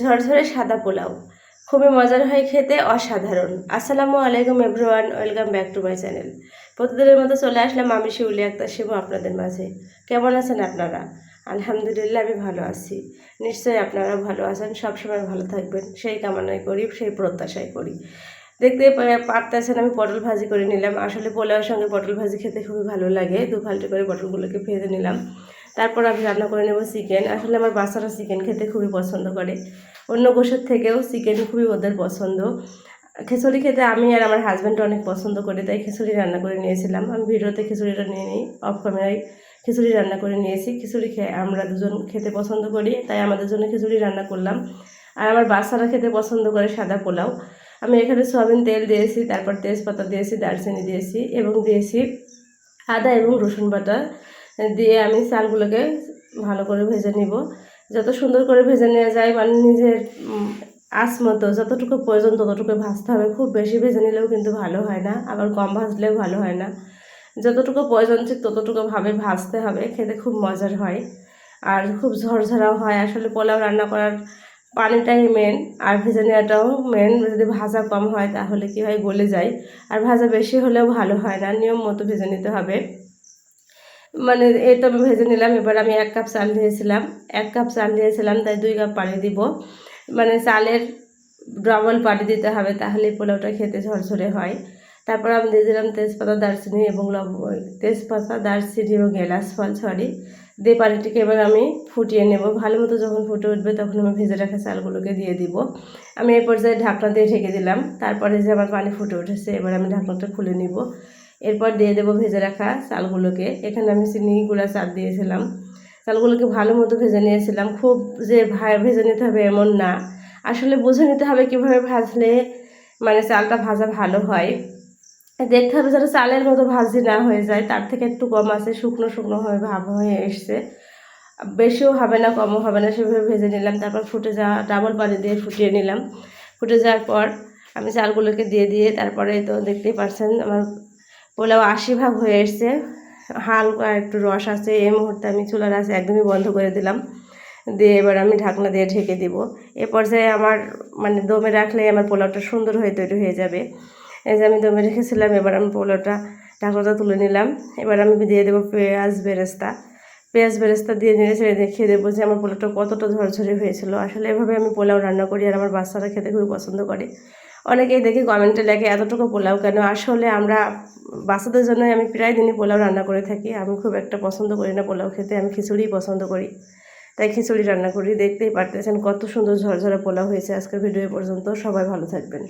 ঝরঝরে সাদা পোলাও। খুবই মজার হয় খেতে, অসাধারণ। আসসালামু আলাইকুম everyone welcome back to my channel প্রতিদিনের মতো চলে আসলাম আমি শিউলি আক্তার শিবু আপনাদের মাঝে। কেমন আছেন আপনারা? আলহামদুলিল্লাহ আমি ভালো আছি। নিশ্চয়ই আপনারা ভালো আছেন, সবসময় ভালো থাকবেন। সেই কামনাই করি, সেই প্রত্যাশাই করি। দেখতে পারতেছেন আমি পটল ভাজি করে নিলাম। আসলে পোলাওয়ের সঙ্গে পটল ভাজি খেতে খুবই ভালো লাগে। দু ফাল্টে করে পটলগুলোকে ভেজে নিলাম। তারপর আমি রান্না করে নেব চিকেন। আসলে আমার বাচ্চারা চিকেন খেতে খুবই পছন্দ করে। অন্য গোষের থেকেও চিকেন খুবই ওদের পছন্দ। খিচুড়ি খেতে আমি আর আমার হাজব্যান্ড অনেক পছন্দ করে, তাই খিচুড়ি রান্না করে নিয়েছিলাম। আমি ভিডিওতে খিচুড়িটা নিয়ে নিই অফ ক্যামেরায় খিচুড়ি রান্না করে নিয়েছি। খিচুড়ি খেয়ে আমরা দুজন খেতে পছন্দ করি, তাই আমাদের জন্য খিচুড়ি রান্না করলাম। আর আমার বাচ্চারা খেতে পছন্দ করে সাদা পোলাও। আমি এখানে সয়াবিন তেল দিয়েছি, তারপর তেজপাতা দিয়েছি, দারচিনি দিয়েছি এবং দিয়েছি আদা এবং রসুন বাটা। দিয়ে আমি চালগুলোকে ভালো করে ভেজে নিব। যত সুন্দর করে ভেজে নেওয়া যায় মানে নিজের আঁচ মতো, যতটুকু প্রয়োজন ততটুকু ভাজতে হবে। খুব বেশি ভেজে নিলেও কিন্তু ভালো হয় না, আবার কম ভাজলেও ভালো হয় না। যতটুকু প্রয়োজন ঠিক ততটুকু ভাবে ভাজতে হবে, খেতে খুব মজার হয়। আর খুব ঝরঝরাও হয়। আসলে পোলাও রান্না করার পানিটাই মেন আর ভেজে নেওয়াটাও মেন যদি ভাজা কম হয় তাহলে কি হয় গলে যায়। আর ভাজা বেশি হলেও ভালো হয় না, নিয়ম মতো ভেজে নিতে হবে। মানে তো আমি ভেজে নিলাম, এবার আমি এক কাপ চাল দিয়েছিলাম। এক কাপ চাল দিয়েছিলাম, তাই দুই কাপ পানি দিব। মানে চালের ডবল পানি দিতে হবে তাহলে পোলাওটা খেতে ঝরঝরে হয়। তারপর আমি দিয়ে দিলাম তেজপাতা, দারচিনি এবং লব তেজপাতা, দারচিনি এবং এলাচ ফল, সরি। দিয়ে পানিটিকে এবার আমি ফুটিয়ে নেব। ভালো মতো যখন ফুটে উঠবে, তখন আমি ভেজে রাখা চালগুলোকে দিয়ে দিব। আমি এই পর্যায়ে ঢাকনা দিয়ে ঢেকে দিলাম। তারপরে যে আমার পানি ফুটে উঠেছে, এবার আমি ঢাকনাটা খুলে নিব। এরপর দিয়ে দেবো ভেজে রাখা চালগুলোকে। এখানে আমি চিনি গুঁড়া চাল দিয়েছিলাম। চালগুলোকে ভালো মতো ভেজে নিয়েছিলাম। খুব যে ভেজে নিতে হবে এমন না। আসলে বুঝে নিতে হবে কীভাবে ভাজলে মানে চালটা ভাজা ভালো হয়। দেখতে হবে যেন চালের মতো ভাজি না হয়ে যায়। তার থেকে একটু কম আছে, শুকনো শুকনো হয়ে ভাব হয়ে এসছে। বেশিও হবে না, কমও হবে না, সেভাবে ভেজে নিলাম। তারপর ফুটে যাওয়া ডাবল পানি দিয়ে ফুটিয়ে নিলাম। ফুটে যাওয়ার পর আমি চালগুলোকে দিয়ে দিয়ে তারপরে তো দেখতেই পারছেন আমার পোলাও আশি ভাগ হয়ে এসছে। হালকা একটু রস আছে, এই মুহূর্তে আমি চুলার আছে একদমই বন্ধ করে দিলাম। দিয়ে এবার আমি ঢাকনা দিয়ে ঢেকে দিব। এ পর্যায়ে আমার মানে দমে রাখলে আমার পোলাওটা সুন্দর হয়ে তৈরি হয়ে যাবে। এই যে আমি দমে রেখেছিলাম, এবার আমি পোলাওটা, ঢাকনাটা তুলে নিলাম। এবার আমি দিয়ে দেবো পেঁয়াজ বেরেস্তা। পেঁয়াজ বেরেস্তা দিয়ে নিয়ে ছেড়ে দেখিয়ে দেবো যে আমার পোলাওটা কতটা ঝরঝরে হয়েছিল। আসলে এভাবে আমি পোলাও রান্না করি আর আমার বাচ্চারা খেতে খুবই পছন্দ করে। অনেকেই দেখি কমেন্টে লেখে, এতটুকু পোলাও কেন? আসলে আমরা বাচ্চাদের জন্যই আমি প্রায় দিনই পোলাও রান্না করে থাকি। আমি খুব একটা পছন্দ করি না পোলাও খেতে, আমি খিচুড়িই পছন্দ করি। তাই খিচুড়ি রান্না করি, দেখতেই পারতেছেন কত সুন্দর ঝরঝরা পোলাও হয়েছে আজকের ভিডিও পর্যন্ত। সবাই ভালো থাকবেন।